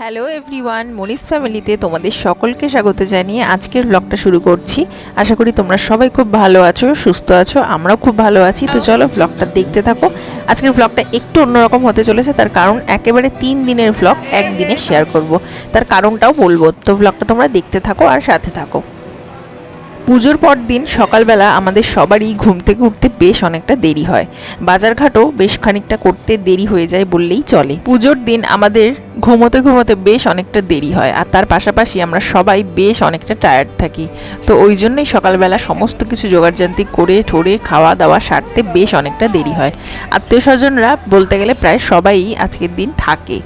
Hello everyone Moni's ফ্যামিলিতে তোমাদের সকলকে স্বাগত জানিয়ে আজকের ব্লগটা শুরু করছি। আশা করি তোমরা সবাই খুব ভালো আছো, সুস্থ আছো, আমরাও খুব ভালো আছি। তো চলো ব্লগটা দেখতে থাকো। আজকের ব্লগটা একটু অন্যরকম হতে চলেছে, তার কারণ একেবারে তিন দিনের ব্লগ একদিনে শেয়ার করব। তার কারণটাও বলব। তো ব্লগটা তোমরা দেখতে থাকো আর সাথে থাকো। পুজোর পর দিন সকালবেলা আমাদের সবারই ঘুম থেকে উঠতে বেশ অনেকটা দেরি হয়। বাজারঘাটও বেশ খানিকটা করতে দেরি হয়ে যায় বললেই চলে। পুজোর দিন আমাদের ঘুমোতে ঘুমোতে বেশ অনেকটা দেরি হয় আর তার পাশাপাশি আমরা সবাই বেশ অনেকটা টায়ার্ড থাকি। তো ওই জন্যই সকালবেলা সমস্ত কিছু জোগাড়জান্তি করে ঠোরে খাওয়া দাওয়া সারতে বেশ অনেকটা দেরি হয়। আত্মীয় স্বজনরা বলতে গেলে প্রায় সবাই আজকের দিন থাকে।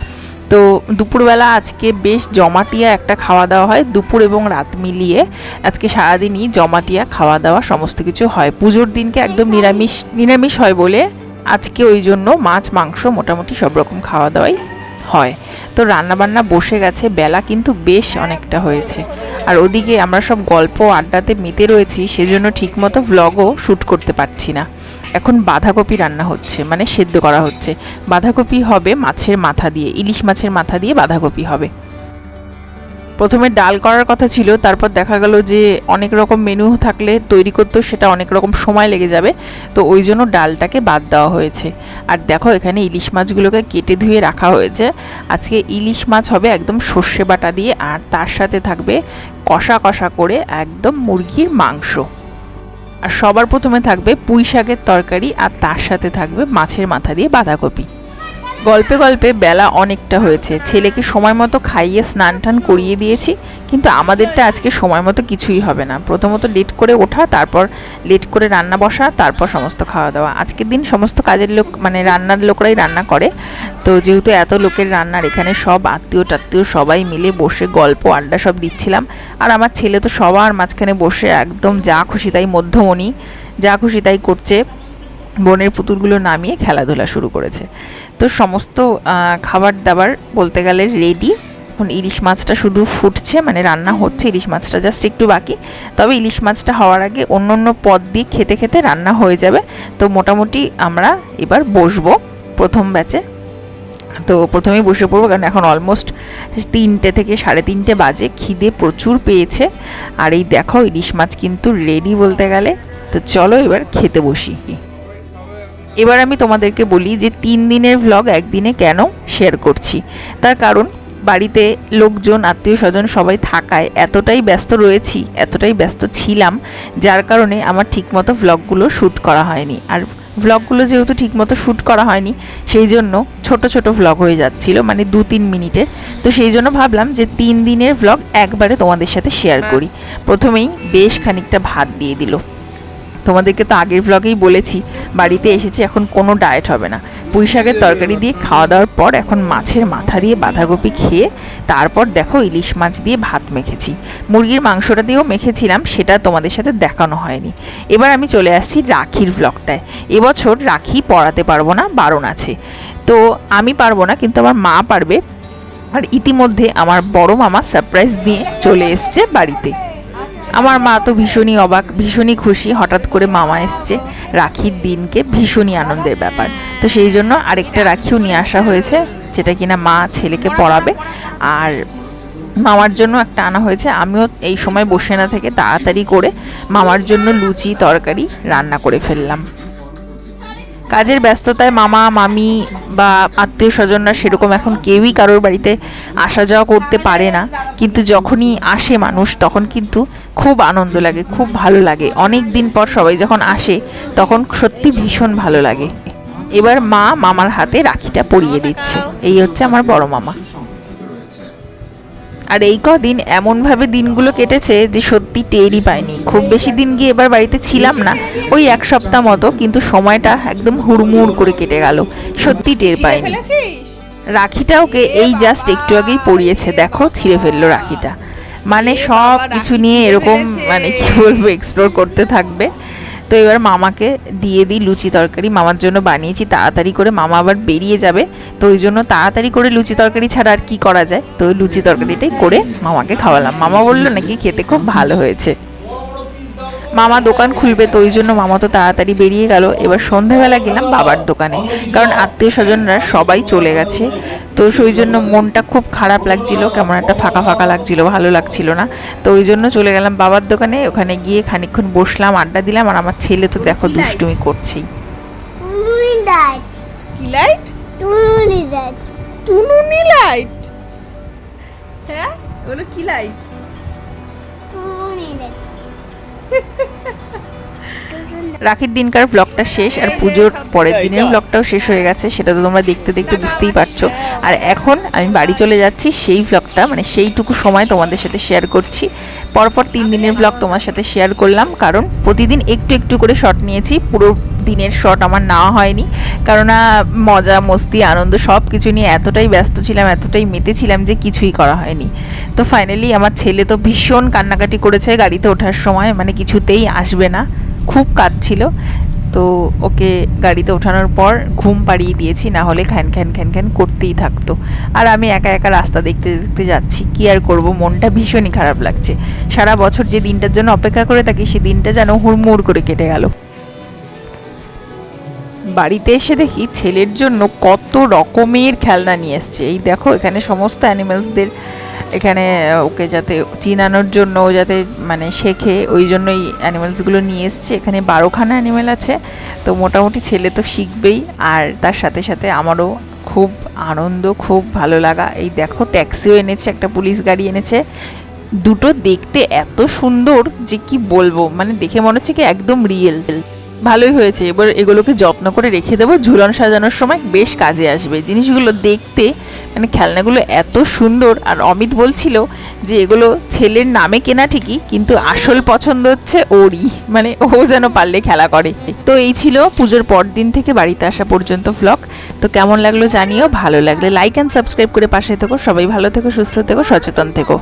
তো দুপুরবেলা আজকে বেশ জমাটিয়া একটা খাওয়া দাওয়া হয়, দুপুর এবং রাত মিলিয়ে আজকে সারাদিনই জমাটিয়া খাওয়া দাওয়া সমস্ত কিছু হয়। পুজোর দিনকে একদম নিরামিষ নিরামিষ হয় বলে আজকে ওই জন্য মাছ, মাংস মোটামুটি সব রকম খাওয়া দাওয়াই হয়। তো রান্নাবান্না বসে গেছে, বেলা কিন্তু বেশ অনেকটা হয়েছে। আর ওদিকে আমরা সব গল্প আড্ডাতে মেতে রয়েছি, সেজন্য ঠিকমতো ভ্লগও শ্যুট করতে পারছি না। এখন বাঁধাকপি রান্না হচ্ছে মানে সেদ্ধ করা হচ্ছে। বাঁধাকপি হবে মাছের মাথা দিয়ে, ইলিশ মাছের মাথা দিয়ে বাঁধাকপি হবে। প্রথমে ডাল করার কথা ছিল, তারপর দেখা গেল যে অনেক রকম মেনু থাকলে, তৈরি করতেও সেটা অনেক রকম সময় লেগে যাবে, তো ওই জন্য ডালটাকে বাদ দেওয়া হয়েছে। আর দেখো, এখানে ইলিশ মাছগুলোকে কেটে ধুয়ে রাখা হয়েছে। আজকে ইলিশ মাছ হবে একদম সর্ষে বাটা দিয়ে, আর তার সাথে থাকবে কষা কষা করে একদম মুরগির মাংস। আর সবার প্রথমে থাকবে পুঁই শাকের তরকারি আর তার সাথে থাকবে মাছের মাথা দিয়ে বাঁধাকপি। গল্পে গল্পে বেলা অনেকটা হয়েছে। ছেলেকে সময় মতো খাইয়ে স্নান টান করিয়ে দিয়েছি, কিন্তু আমাদেরটা আজকে সময় মতো কিছুই হবে না। প্রথমত লেট করে ওঠা, তারপর লেট করে রান্না বসা, তারপর সমস্ত খাওয়া দাওয়া। আজকের দিন সমস্ত কাজের লোক মানে রান্নার লোকরাই রান্না করে। তো যেহেতু এত লোকের রান্নার এখানে সব আত্মীয় টাত্মীয় সবাই মিলে বসে গল্প আড্ডা সব দিচ্ছিলাম। আর আমার ছেলে তো সবার মাঝখানে বসে একদম যা খুশি তাই মধ্যমণি, যা খুশি তাই করছে। বনের পুতুলগুলো নামিয়ে খেলাধুলা শুরু করেছে। তো সমস্ত খাবার দাবার বলতে গেলে রেডি এখন ইলিশ মাছটা শুধু ফুটছে মানে রান্না হচ্ছে, ইলিশ মাছটা জাস্ট একটু বাকি। তবে ইলিশ মাছটা হওয়ার আগে অন্য অন্য পদ দিয়ে খেতে খেতে রান্না হয়ে যাবে। তো মোটামুটি আমরা এবার বসবো প্রথম ব্যাচে তো প্রথমেই বসে পড়ব, কারণ এখন অলমোস্ট তিনটে থেকে সাড়ে তিনটে বাজে। খিদে প্রচুর পেয়েছে। আর এই দেখো, ইলিশ মাছ কিন্তু রেডি বলতে গেলে। তো চলো এবার খেতে বসি। এবার আমি তোমাদেরকে বলি যে তিন দিনের ভ্লগ একদিনে কেন শেয়ার করছি। তার কারণ বাড়িতে লোকজন আত্মীয় স্বজন সবাই থাকায় এতটাই ব্যস্ত রয়েছি এতটাই ব্যস্ত ছিলাম যার কারণে আমার ঠিকমতো ভ্লগগুলো শ্যুট করা হয়নি। আর ভ্লগগুলো যেহেতু ঠিকমতো শ্যুট করা হয়নি সেই জন্য ছোট ছোট ভ্লগ হয়ে যাচ্ছিল মানে দু তিন মিনিটের। তো সেই জন্য ভাবলাম যে তিন দিনের ভ্লগ একবারে তোমাদের সাথে শেয়ার করি। প্রথমেই বেশ খানিকটা ভাত দিয়ে দিল। তোমাদেরকে তো আগের ভ্লগেই বলেছি বাড়িতে এসেছি, এখন কোনো ডায়েট হবে না। পুঁই শাকের তরকারি দিয়ে খাওয়া দাওয়ার পর এখন মাছের মাথা দিয়ে বাঁধাকপি খেয়ে তারপর দেখো ইলিশ মাছ দিয়ে ভাত মেখেছি। মুরগির মাংসটা দিয়েও মেখেছিলাম, সেটা তোমাদের সাথে দেখানো হয়নি। এবার আমি চলে আসছি রাখির ভ্লগটায় এবছর রাখি পড়াতে পারব না, বারণ আছে। তো আমি পারব না, কিন্তু আমার মা পারবে। আর ইতিমধ্যে আমার বড় মামা সারপ্রাইজ দিয়ে চলে এসছে বাড়িতে। আমার মা তো ভীষণই অবাক, ভীষণই খুশি হঠাৎ করে মামা এসছে রাখির দিনকে ভীষণই আনন্দের ব্যাপার। তো সেই জন্য আরেকটা রাখিও নিয়ে আসা হয়েছে, যেটা কিনা মা ছেলেকে পড়াবে। আর মামার জন্য একটা আনা হয়েছে, আমিও এই সময় বসে না থেকে তাড়াতাড়ি করে মামার জন্য লুচি, তরকারি রান্না করে ফেললাম। কাজের ব্যস্ততায় মামা, মামি বা আত্মীয় স্বজনরা সেরকম এখন কেউই কারোর বাড়িতে আসা যাওয়া করতে পারে না। কিন্তু যখনই আসে মানুষ, তখন কিন্তু খুব আনন্দ লাগে, খুব ভালো লাগে। অনেক দিন পর সবাই যখন আসে, তখন সত্যি ভীষণ ভালো লাগে। এবার মা মামার হাতে রাখিটা পরিয়ে দিচ্ছে। এই হচ্ছে আমার বড় মামা। আর এই কদিন এমনভাবে দিনগুলো কেটেছে যে সত্যি টেরই পাইনি। খুব বেশি দিন গিয়ে এবার বাড়িতে ছিলাম না ওই এক সপ্তাহ মতো কিন্তু সময়টা একদম হুড়মুড় করে কেটে গেল। সত্যি টের পাইনি। রাখিটা ওকে এই জাস্ট একটু আগেই পড়িয়েছে দেখো ছিঁড়ে ফেলল রাখিটা। মানে সব কিছু নিয়ে এরকম মানে কি বলব এক্সপ্লোর করতে থাকবে। তো এবার মামাকে দিয়ে দিই লুচি তরকারি। মামার জন্য বানিয়েছি, তাড়াতাড়ি করে মামা আবার বেরিয়ে যাবে। তো ওই জন্য তাড়াতাড়ি করে লুচি তরকারি ছাড়া আর কি করা যায়? তো লুচি তরকারিটাই করে মামাকে খাওয়ালাম। মামা বলল, নাকি খেতে খুব ভালো হয়েছে। মামা দোকান খুলবে তো ওই জন্য মামা তো তাড়াতাড়ি বেরিয়ে গেল। এবার সন্ধ্যাবেলা গেলাম বাবার দোকানে কারণ আত্মীয় স্বজনরা সবাই চলে গেছে। তো সেই জন্য মনটা খুব খারাপ লাগছিল কেমন একটা ফাঁকা ফাঁকা লাগছিল ভালো লাগছিল না। তো ওই জন্য চলে গেলাম বাবার দোকানে ওখানে গিয়ে খানিকক্ষণ বসলাম আড্ডা দিলাম আর আমার ছেলে তো দেখো দুষ্টুমি করছেই। লাইট টুনুনি লাইট হ্যাঁ ওগুলো কি লাইট. ハハハハ! রাখির দিনকার ব্লগটা শেষ আর পুজোর পরের দিনের ব্লগটাও শেষ হয়ে গেছে সেটা তো তোমরা দেখতে দেখতে বুঝতেই পারছ। আর এখন আমি বাড়ি চলে যাচ্ছি সেই ব্লগটা মানে সেইটুকু সময় তোমাদের সাথে শেয়ার করছি। পরপর তিন দিনের ব্লগ তোমার সাথে শেয়ার করলাম কারণ প্রতিদিন একটু একটু করে শট নিয়েছি পুরো দিনের শট আমার নেওয়া হয়নি। কেননা মজা মস্তি আনন্দ সব কিছু নিয়ে এতটাই ব্যস্ত ছিলাম এতটাই মেতেছিলাম যে কিছুই করা হয়নি। তো ফাইনালি আমার ছেলে তো ভীষণ কান্নাকাটি করেছে গাড়িতে ওঠার সময় মানে কিছুতেই আসবে না। খুব কাঁদছিল তো ওকে গাড়িতে ওঠানোর পর ঘুম পাড়িয়ে দিয়েছি, না হলে খ্যান খ্যান খ্যান খ্যান করতেই থাকতো। আর আমি একা একা রাস্তা দেখতে দেখতে যাচ্ছি, কি আর করব? মনটা ভীষণই খারাপ লাগছে। সারা বছর যে দিনটার জন্য অপেক্ষা করে থাকি সেই দিনটা যেন হুড়মুড় করে কেটে গেল। বাড়িতে এসে দেখি ছেলের জন্য কত রকমের খেলনা নিয়ে এসছে। এই দেখো, এখানে সমস্ত অ্যানিমেলসদের এখানে ওকে যাতে চিনানোর জন্য ও যাতে মানে শেখে, ওই জন্য এই অ্যানিমেলসগুলো নিয়ে এসছে। এখানে বারোখানা অ্যানিমেল আছে। তো মোটামুটি ছেলে তো শিখবেই। আর তার সাথে সাথে আমারও খুব আনন্দ, খুব ভালো লাগা। এই দেখো, ট্যাক্সিও এনেছে, একটা পুলিশ গাড়ি এনেছে। দুটো দেখতে এত সুন্দর যে কি বলব? মানে দেখে মনে হচ্ছে কি একদম রিয়েল ভালোই হয়েছে। এবার এগুলোকে যত্ন করে রেখে দেবো। ঝুলন সাজানোর সময় বেশ কাজে আসবে। জিনিসগুলো দেখতে মানে খেলনাগুলো এত সুন্দর। আর অমিত বলছিল যে এগুলো ছেলের নামে কেনা ঠিকই, কিন্তু আসল পছন্দ হচ্ছে ওরই। মানে ও যেন পারলে খেলা করে। তো এই ছিল পুজোর পর দিন থেকে বাড়িতে আসা পর্যন্ত ভ্লগ তো কেমন লাগল জানিও। ভালো লাগলে লাইক অ্যান্ড সাবস্ক্রাইব করে পাশে থেকো। সবাই ভালো থেকো, সুস্থ থেকো, সচেতন থেকো।